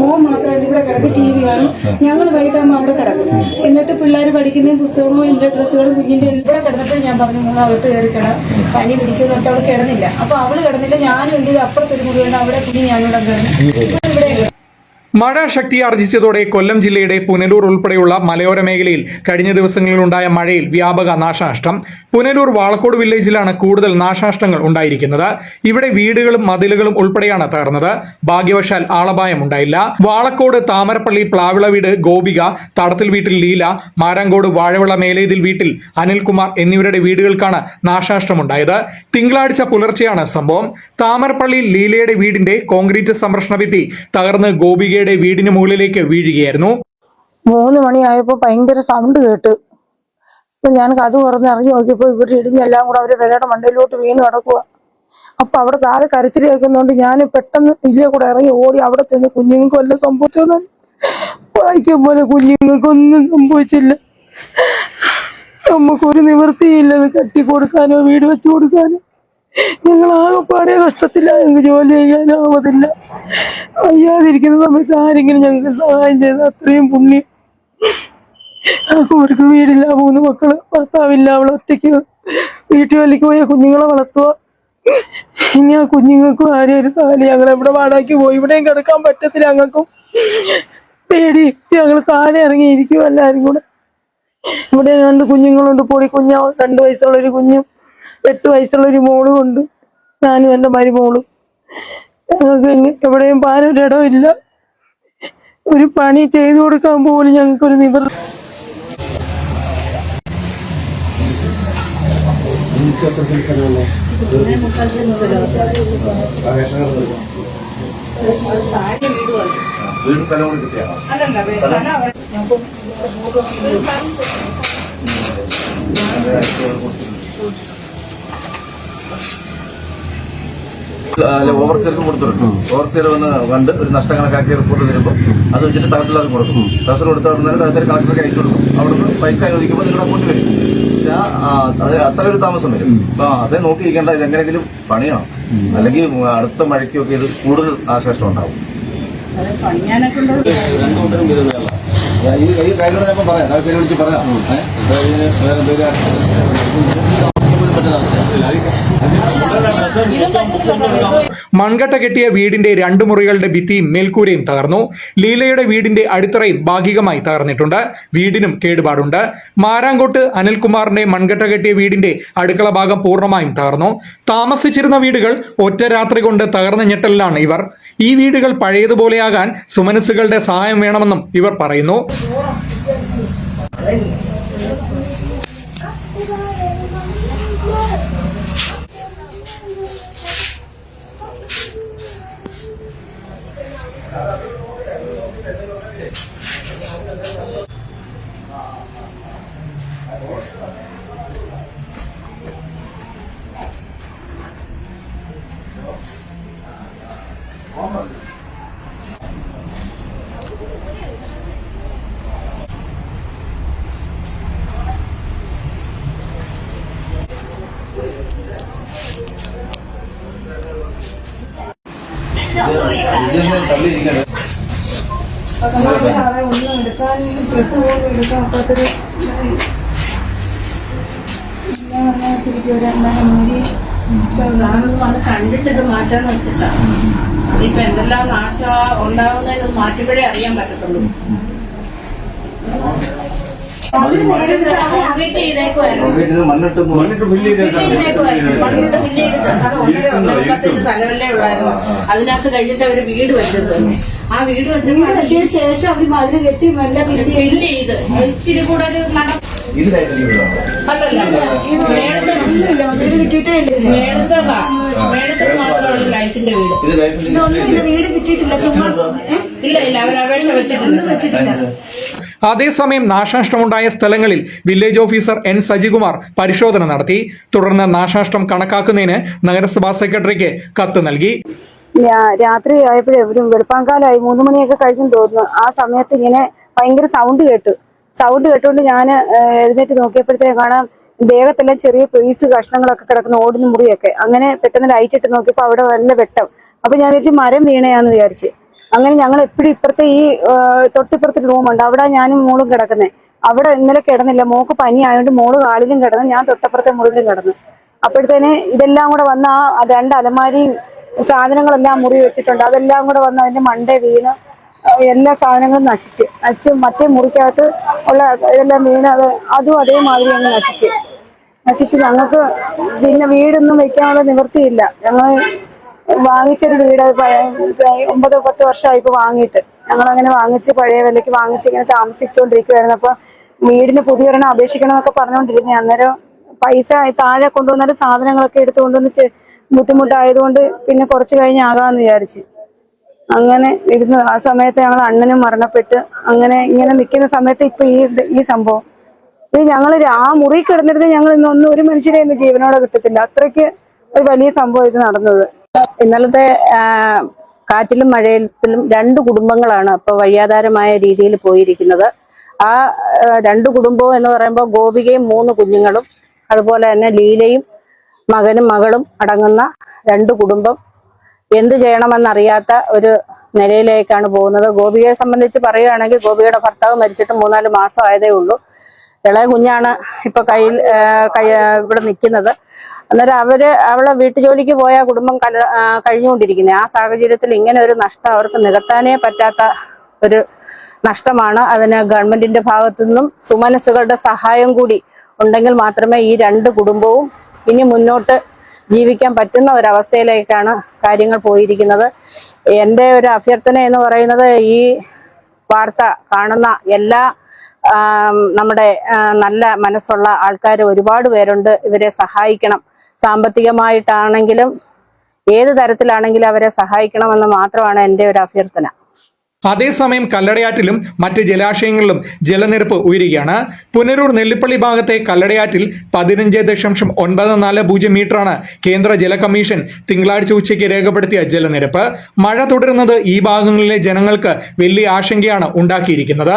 മോൻ മാത്രമായിട്ട് ഇവിടെ കിടക്കും ടി വി കാണും. ഞങ്ങൾ വൈകിട്ടാകുമ്പോൾ അവിടെ കിടക്കും. എന്നിട്ട് പിള്ളേർ പഠിക്കുന്നതും പുസ്തകവും എന്റെ ഡ്രസ്സുകളും കുഞ്ഞിന്റെ ഇവിടെ കിടന്നപ്പോൾ ഞാൻ പറഞ്ഞു മോൾ അകത്ത് കയറി കിട. പനി പിടിക്കുന്നിട്ട് അവൾ കിടന്നില്ല. അപ്പൊ അവൾ കിടന്നില്ല ഞാനും എന്ത് ചെയ്തു? അപ്പുറത്തൊരു മുറിയുണ്ട് അവിടെ കുഞ്ഞി ഞാനിവിടെ കിടന്നു. ഇവിടെ. മഴ ശക്തി ആർജിച്ചതോടെ കൊല്ലം ജില്ലയുടെ പുനലൂർ ഉൾപ്പെടെയുള്ള മലയോര മേഖലയിൽ കഴിഞ്ഞ ദിവസങ്ങളിലുണ്ടായ മഴയിൽ വ്യാപക നാശനഷ്ടം. പുനലൂർ വാളക്കോട് വില്ലേജിലാണ് കൂടുതൽ നാശനഷ്ടങ്ങൾ ഉണ്ടായിരിക്കുന്നത്. ഇവിടെ വീടുകളും മതിലുകളും ഉൾപ്പെടെയാണ് തകർന്നത്. ഭാഗ്യവശാൽ ആളപായം ഉണ്ടായില്ല. വാളക്കോട് താമരപ്പള്ളി പ്ലാവിള വീട് ഗോപിക തടത്തിൽ വീട്ടിൽ ലീല മാരാങ്കോട് വാഴവിള മേലേതിൽ വീട്ടിൽ അനിൽകുമാർ എന്നിവരുടെ വീടുകൾക്കാണ് നാശനഷ്ടമുണ്ടായത്. തിങ്കളാഴ്ച പുലർച്ചെയാണ് സംഭവം. താമരപ്പള്ളി ലീലയുടെ വീടിന്റെ കോൺക്രീറ്റ് സംരക്ഷണ ഭിത്തി തകർന്ന് ഗോപികയുടെ വീടിന് മുകളിലേക്ക് വീഴുകയായിരുന്നു. മൂന്ന് മണിയായപ്പോൾ ഭയങ്കര സൗണ്ട് കേട്ട്. അപ്പൊ ഞാൻ കഥ തുറന്ന് ഇറങ്ങി നോക്കിയപ്പോൾ ഇവിടെ ഇടിഞ്ഞെല്ലാം കൂടെ അവർ വിലയുടെ മണ്ടയിലോട്ട് വീണ് കിടക്കുക അപ്പൊ അവിടെ താഴെ കരച്ചിൽ കേൾക്കുന്നതുകൊണ്ട് ഞാൻ പെട്ടെന്ന് ഇല്ലേ കൂടെ ഇറങ്ങി ഓടി അവിടെ ചെന്ന് കുഞ്ഞുങ്ങൾക്ക് വല്ലതും സംഭവിച്ചോന്ന്. വായിക്കും പോലെ കുഞ്ഞുങ്ങൾക്കൊന്നും സംഭവിച്ചില്ല. നമുക്കൊരു നിവൃത്തിയില്ല കെട്ടി കൊടുക്കാനോ വീട് വെച്ചു കൊടുക്കാനോ. ഞങ്ങൾ ആകെപ്പാടെ കഷ്ടത്തില്ല ഞങ്ങൾക്ക് ജോലി ചെയ്യാനാവതില്ല. അയ്യാതിരിക്കുന്ന സമയത്ത് ആരെങ്കിലും ഞങ്ങൾക്ക് സഹായം ചെയ്ത് അത്രയും പുണ്യം. അവർക്ക് വീടില്ല മൂന്ന് മക്കൾ ഭർത്താവില്ല അവൾ ഒറ്റയ്ക്ക് വീട്ടു വലിക്ക് പോയ കുഞ്ഞുങ്ങളെ വളർത്തുക. ഇനി ആ കുഞ്ഞുങ്ങൾക്കും ആരും ഒരു സഹായം ഞങ്ങൾ ഇവിടെ വാടാക്കി പോയി? ഇവിടെയും കിടക്കാൻ പറ്റത്തില്ല ഞങ്ങൾക്കും. പേടി. ഞങ്ങൾ താഴെ ഇറങ്ങിയിരിക്കും എല്ലാവരും കൂടെ. ഇവിടെ രണ്ട് കുഞ്ഞുങ്ങളുണ്ട്. പൊടി കുഞ്ഞ രണ്ട് വയസ്സുള്ള ഒരു കുഞ്ഞും. എട്ട് വയസ്സുള്ള ഒരു മോളും ഉണ്ട്. ഞാനും എന്റെ മരുമോളും ഞങ്ങൾക്ക് എവിടെയും പാനൊരിടമില്ല ഒരു പണി ചെയ്തു കൊടുക്കാൻ പോലും ഞങ്ങൾക്കൊരു നിവൃത്തി വീട് ഓവർസീർക്ക് കൊടുത്തിട്ടുണ്ട്. ഓവർസീർ വന്ന് കണ്ട് ഒരു നഷ്ടം കണക്കാക്കി റിപ്പോർട്ട് തരുമ്പോൾ അത് വെച്ചിട്ട് തഹസിലാർക്ക് കൊടുക്കും. തഹസിൽ കൊടുത്താൽ തഹസിൽ കളക്ടർക്ക് അയച്ചു കൊടുക്കും. അവിടുന്ന് പൈസ അനുവദിക്കുമ്പോൾ നിങ്ങളുടെ അക്കൗണ്ട് വരും. പക്ഷെ അത് അത്ര ഒരു താമസം വരും. അപ്പൊ അതേ നോക്കിയിരിക്കേണ്ട ഇത് എങ്ങനെയെങ്കിലും പണിയണം അല്ലെങ്കിൽ അടുത്ത മഴയ്ക്കൊക്കെ ഇത് കൂടുതൽ നാശനഷ്ടം ഉണ്ടാവും. രണ്ടുകൂട്ടരും ഈ കാര്യങ്ങൾ ഞാൻ പറയാം. തഹസിലിനെ വിളിച്ച് പറയാം. മൺകട്ട കെട്ടിയ വീടിന്റെ രണ്ട് മുറികളുടെ ഭിത്തിയും മേൽക്കൂരയും തകർന്നു. ലീലയുടെ വീടിന്റെ അടിത്തറയും ഭാഗികമായി തകർന്നിട്ടുണ്ട്. വീടിനും കേടുപാടുണ്ട്. മാരാങ്കോട്ട് അനിൽകുമാറിന്റെ മൺകട്ട കെട്ടിയ വീടിന്റെ അടുക്കള ഭാഗം പൂർണമായും തകർന്നു. താമസിച്ചിരുന്ന വീടുകൾ ഒറ്റ രാത്രി കൊണ്ട് തകർന്ന ഞെട്ടലിലാണ് ഇവർ. ഈ വീടുകൾ പഴയതുപോലെയാകാൻ സുമനസ്സുകളുടെ സഹായം വേണമെന്നും ഇവർ പറയുന്നു. Vamos. ഒന്നും എടുക്കാൻ ഡ്രസ്സ് പോലും എടുക്കാൻ മൂടി ഞാനൊന്ന് വന്ന് കണ്ടിട്ട് ഇത് മാറ്റാന്ന് വെച്ചിട്ടാ ഇപ്പൊ എന്തെല്ലാം നാശ ഉണ്ടാകുന്നതെന്ന് മാറ്റുമ്പോഴേ അറിയാൻ പറ്റത്തുള്ളൂ മണ്ണിട്ട് മണ്ണിട്ട് ഫില്ല് സ്ഥലമല്ലേ ഉള്ളായിരുന്നു. അതിനകത്ത് കഴിഞ്ഞിട്ട് അവർ വീട് വെച്ചത് ആ വീട് വെച്ചത് വെച്ചതിന് ശേഷം അവർ മതിൽ കെട്ടി നല്ല ഫില്ല് ചെയ്ത്. ഇച്ചിരി കൂടെ ഒരു നട വീട് വീട്. ഇത് ലൈഫിൽ വീട്. കിട്ടിയിട്ടില്ല. ഇല്ല ഇല്ല. അവർ അപേക്ഷ വെച്ചിട്ടില്ല. അതേസമയം നാശനഷ്ടമുണ്ടായ സ്ഥലങ്ങളിൽ വില്ലേജ് ഓഫീസർ എൻ സജികുമാർ പരിശോധന നടത്തി. തുടർന്ന് നാശനഷ്ടം കണക്കാക്കുന്നതിന് നഗരസഭാ സെക്രട്ടറിക്ക് കത്ത് നൽകി. രാത്രി ആയപ്പോഴേ ഒരു വെളുപ്പാങ്കാലമായി മൂന്ന് മണിയൊക്കെ കഴിഞ്ഞു തോന്നുന്നു. ആ സമയത്ത് ഇങ്ങനെ ഭയങ്കര സൗണ്ട് കേട്ടു. സൗണ്ട് കേട്ടുകൊണ്ട് ഞാൻ എഴുന്നേറ്റ് നോക്കിയപ്പോഴത്തേക്ക് കാണാം ദേഹത്തെല്ലാം ചെറിയ പീസ് കഷ്ണങ്ങളൊക്കെ കിടക്കുന്ന ഓടിന് മുറിയൊക്കെ. അങ്ങനെ പെട്ടെന്ന് ലൈറ്റ് ഇട്ട് നോക്കിയപ്പോൾ അവിടെ നല്ല വെട്ടം. അപ്പൊ ഞാൻ വിചാരിച്ചു മരം വീണയാന്ന് വിചാരിച്ച്. അങ്ങനെ ഞങ്ങൾ എപ്പോഴും ഇപ്പുറത്തെ ഈ തൊട്ടിപ്പുറത്തെ റൂമുണ്ട്. അവിടെ ഞാനും മോളും കിടക്കുന്നത് അവിടെ ഇന്നലെ കിടന്നില്ല. മോക്ക് പനി ആയതുകൊണ്ട് മോൾ കാലിലും കിടന്നു ഞാൻ തൊട്ടപ്പുറത്തെ മുറിയിലും കിടന്നു. അപ്പോഴത്തേന് ഇതെല്ലാം കൂടെ വന്ന ആ രണ്ട് അലമാരിയും സാധനങ്ങളെല്ലാം മുറി വെച്ചിട്ടുണ്ട്. അതെല്ലാം കൂടെ വന്ന് അതിന്റെ മണ്ടേ വീണ് എല്ലാ സാധനങ്ങളും നശിച്ച്. നശിച്ച് മറ്റേ മുറിക്കകത്ത് ഉള്ള ഇതെല്ലാം വീണ് അത് അതും അതേമാതിരി അങ്ങ് നശിച്ച്. നശിച്ച് ഞങ്ങൾക്ക് പിന്നെ വീടൊന്നും വെക്കാനുള്ള നിവൃത്തിയില്ല. ഞങ്ങൾ വാങ്ങിച്ചൊരു വീട് ഒമ്പത് പത്ത് വർഷമായി ഇപ്പൊ വാങ്ങിയിട്ട്. ഞങ്ങൾ അങ്ങനെ വാങ്ങിച്ച് പഴയ വിലയ്ക്ക് വാങ്ങിച്ച് ഇങ്ങനെ താമസിച്ചുകൊണ്ടിരിക്കുവായിരുന്നു അപ്പൊ വീടിന് പുതിയൊരെണ്ണം അപേക്ഷിക്കണം എന്നൊക്കെ പറഞ്ഞുകൊണ്ടിരുന്നേ അന്നേരം പൈസ താഴെ കൊണ്ടുവന്നിട്ട് സാധനങ്ങളൊക്കെ എടുത്തു കൊണ്ടുവന്ന് ബുദ്ധിമുട്ടായതുകൊണ്ട് പിന്നെ കുറച്ച് കഴിഞ്ഞ് ആകാമെന്ന് വിചാരിച്ച്. അങ്ങനെ ഇരുന്ന് ആ സമയത്ത് ഞങ്ങൾ അണ്ണനും മരണപ്പെട്ട് അങ്ങനെ ഇങ്ങനെ നിൽക്കുന്ന സമയത്ത് ഇപ്പൊ ഈ ഈ സംഭവം. ഇത് ഞങ്ങൾ ആ മുറി കിടന്നിരുന്ന് ഞങ്ങൾ ഇന്നൊന്നും ഒരു മനുഷ്യരെ ഇന്ന് ജീവനോടെ കിട്ടത്തില്ല. അത്രയ്ക്ക് ഒരു വലിയ സംഭവം ഇത് നടന്നത്. ഇന്നലത്തെ കാറ്റിലും മഴയിലും രണ്ട് കുടുംബങ്ങളാണ് ഇപ്പൊ വഴിയാധാരമായ രീതിയിൽ പോയിരിക്കുന്നത്. ആ, രണ്ട് കുടുംബവും എന്ന് പറയുമ്പോൾ ഗോപികയും മൂന്ന് കുഞ്ഞുങ്ങളും അതുപോലെ തന്നെ ലീലയും മകനും മകളും അടങ്ങുന്ന രണ്ട് കുടുംബം. എന്ത് ചെയ്യണമെന്നറിയാത്ത ഒരു നിലയിലേക്കാണ് പോകുന്നത്. ഗോപികയെ സംബന്ധിച്ച് പറയുകയാണെങ്കിൽ ഗോപികയുടെ ഭർത്താവ് മരിച്ചിട്ട് മൂന്നാൽ മാസം ആയതേ ഉള്ളൂ. ഇളയ കുഞ്ഞാണ് ഇപ്പൊ കയ്യിൽ ഇവിടെ നിൽക്കുന്നത്. അന്നേരം അവർ അവളെ വീട്ടുജോലിക്ക് പോയ കുടുംബം കല കഴിഞ്ഞുകൊണ്ടിരിക്കുന്നത്. ആ സാഹചര്യത്തിൽ ഇങ്ങനെ ഒരു നഷ്ടം അവർക്ക് നികത്താനേ പറ്റാത്ത ഒരു നഷ്ടമാണ്. അതിന് ഗവൺമെന്റിന്റെ ഭാഗത്തു നിന്നും സുമനസ്സുകളുടെ സഹായം കൂടി ഉണ്ടെങ്കിൽ മാത്രമേ ഈ രണ്ട് കുടുംബവും ഇനി മുന്നോട്ട് ജീവിക്കാൻ പറ്റുന്ന ഒരവസ്ഥയിലേക്കാണ് കാര്യങ്ങൾ പോയിരിക്കുന്നത്. എന്റെ ഒരു അഭ്യർത്ഥന എന്ന് പറയുന്നത് ഈ വാർത്ത കാണുന്ന എല്ലാ നമ്മുടെ നല്ല മനസ്സുള്ള ആൾക്കാർ ഒരുപാട് പേരുണ്ട്. ഇവരെ സഹായിക്കണം. സാമ്പത്തികമായിട്ടാണെങ്കിലും ഏത് തരത്തിലാണെങ്കിലും അവരെ സഹായിക്കണമെന്ന് മാത്രമാണ് എന്റെ ഒരു അഭ്യർത്ഥന. അതേസമയം കല്ലടയാറ്റിലും മറ്റ് ജലാശയങ്ങളിലും ജലനിരപ്പ് ഉയരുകയാണ്. പുനരൂർ നെല്ലിപ്പള്ളി ഭാഗത്തെ കല്ലടയാറ്റിൽ പതിനഞ്ച് ദശാംശം ഒൻപത് നാല് പൂജ്യം മീറ്ററാണ് കേന്ദ്ര ജല കമ്മീഷൻ തിങ്കളാഴ്ച ഉച്ചയ്ക്ക് രേഖപ്പെടുത്തിയ ജലനിരപ്പ്. മഴ തുടരുന്നത് ഈ ഭാഗങ്ങളിലെ ജനങ്ങൾക്ക് വലിയ ആശങ്കയാണ് ഉണ്ടാക്കിയിരിക്കുന്നത്.